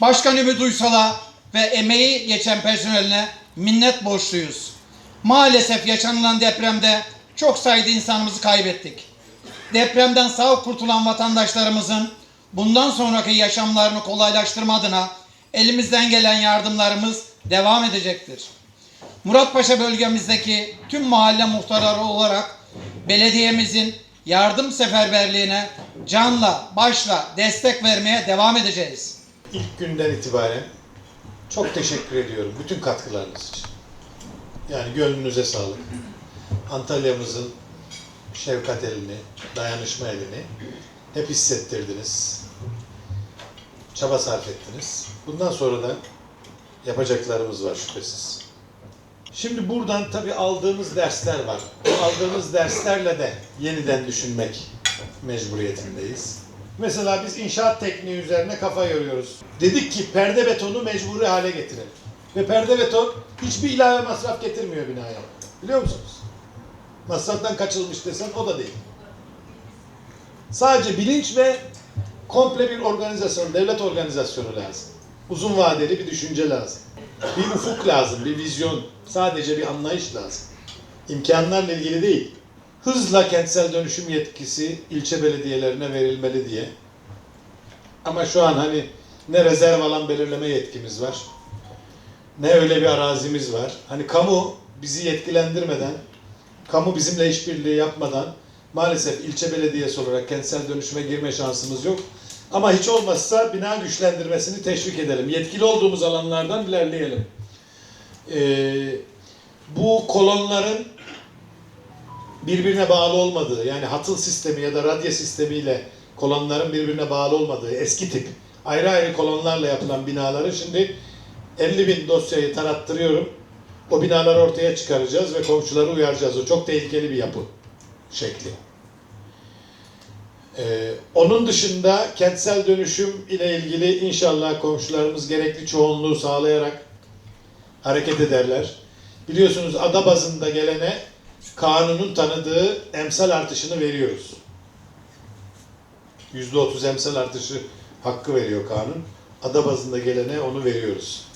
Başkan Ümit Uysal'a ve emeği geçen personeline minnet borçluyuz. Maalesef yaşanılan depremde çok sayıda insanımızı kaybettik. Depremden sağ kurtulan vatandaşlarımızın bundan sonraki yaşamlarını kolaylaştırma adına elimizden gelen yardımlarımız devam edecektir. Muratpaşa bölgemizdeki tüm mahalle muhtarları olarak belediyemizin yardım seferberliğine canla başla destek vermeye devam edeceğiz. İlk günden itibaren çok teşekkür ediyorum bütün katkılarınız için. Yani gönlünüze sağlık. Antalya'mızın şefkat elini, dayanışma elini hep hissettirdiniz. Çaba sarf ettiniz. Bundan sonra da yapacaklarımız var şüphesiz. Şimdi buradan tabii aldığımız dersler var. O aldığımız derslerle de yeniden düşünmek mecburiyetindeyiz. Mesela biz inşaat tekniği üzerine kafa yoruyoruz. Dedik ki perde betonu mecburi hale getirelim. Ve perde beton hiçbir ilave masraf getirmiyor binaya. Biliyor musunuz? Masraftan kaçılmış desen o da değil. Sadece bilinç ve komple bir organizasyon, devlet organizasyonu lazım. Uzun vadeli bir düşünce lazım. Bir ufuk lazım, bir vizyon, sadece bir anlayış lazım. İmkanlarla ilgili değil. Hızla kentsel dönüşüm yetkisi ilçe belediyelerine verilmeli diye. Ama şu an hani ne rezerv alan belirleme yetkimiz var, ne öyle bir arazimiz var. Hani kamu bizi yetkilendirmeden, kamu bizimle işbirliği yapmadan maalesef ilçe belediyesi olarak kentsel dönüşüme girme şansımız yok. Ama hiç olmazsa bina güçlendirmesini teşvik edelim. Yetkili olduğumuz alanlardan ilerleyelim. Ee, bu kolonların birbirine bağlı olmadığı, yani hatıl sistemi ya da radya sistemiyle kolonların birbirine bağlı olmadığı eski tip ayrı ayrı kolonlarla yapılan binaları şimdi 50 bin dosyayı tarattırıyorum. O binaları ortaya çıkaracağız ve komşuları uyaracağız. O çok tehlikeli bir yapı şekli. Ee, onun dışında kentsel dönüşüm ile ilgili inşallah komşularımız gerekli çoğunluğu sağlayarak hareket ederler. Biliyorsunuz ada bazında gelene kanunun tanıdığı emsal artışını veriyoruz. Yüzde otuz emsal artışı hakkı veriyor kanun. Ada bazında gelene onu veriyoruz.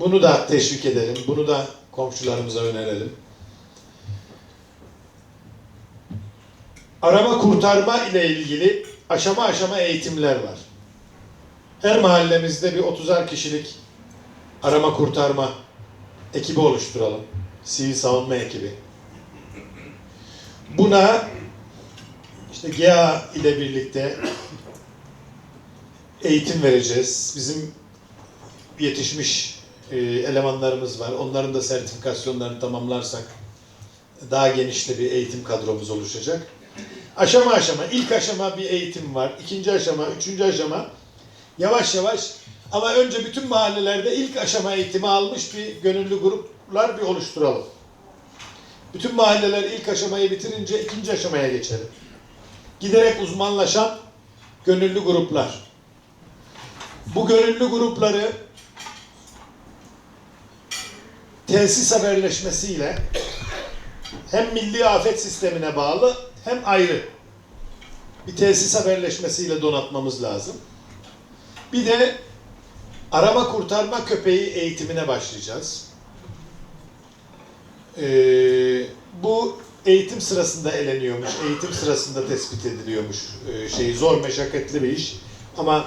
Bunu da teşvik edelim. Bunu da komşularımıza önerelim. Arama kurtarma ile ilgili aşama aşama eğitimler var. Her mahallemizde bir 30'ar kişilik arama kurtarma ekibi oluşturalım. Sivil savunma ekibi. Buna işte GEA ile birlikte eğitim vereceğiz. Bizim yetişmiş e, elemanlarımız var. Onların da sertifikasyonlarını tamamlarsak daha geniş de bir eğitim kadromuz oluşacak. Aşama aşama, ilk aşama bir eğitim var. ikinci aşama, üçüncü aşama yavaş yavaş ama önce bütün mahallelerde ilk aşama eğitimi almış bir gönüllü gruplar bir oluşturalım. Bütün mahalleler ilk aşamayı bitirince ikinci aşamaya geçelim. Giderek uzmanlaşan gönüllü gruplar. Bu gönüllü grupları tesis haberleşmesiyle hem milli afet sistemine bağlı hem ayrı bir tesis haberleşmesiyle donatmamız lazım. Bir de arama kurtarma köpeği eğitimine başlayacağız. Ee, bu eğitim sırasında eleniyormuş, eğitim sırasında tespit ediliyormuş ee, şey zor meşakkatli bir iş. Ama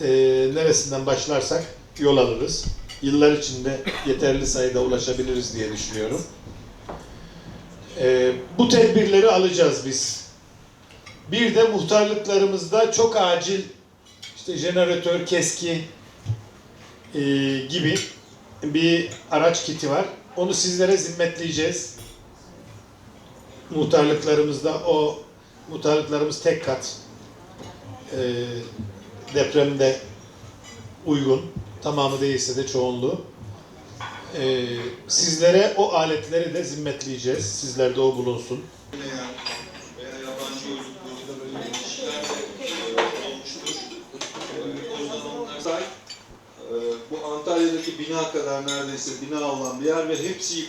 e, neresinden başlarsak yol alırız. Yıllar içinde yeterli sayıda ulaşabiliriz diye düşünüyorum. Ee, bu tedbirleri alacağız biz. Bir de muhtarlıklarımızda çok acil işte jeneratör, keski e, gibi bir araç kiti var. Onu sizlere zimmetleyeceğiz. Muhtarlıklarımızda o muhtarlıklarımız tek kat e, depremde uygun. Tamamı değilse de çoğunluğu. E, sizlere o aletleri de zimmetleyeceğiz. Sizlerde o bulunsun. Bina kadar neredeyse bina olan bir yer ve hepsi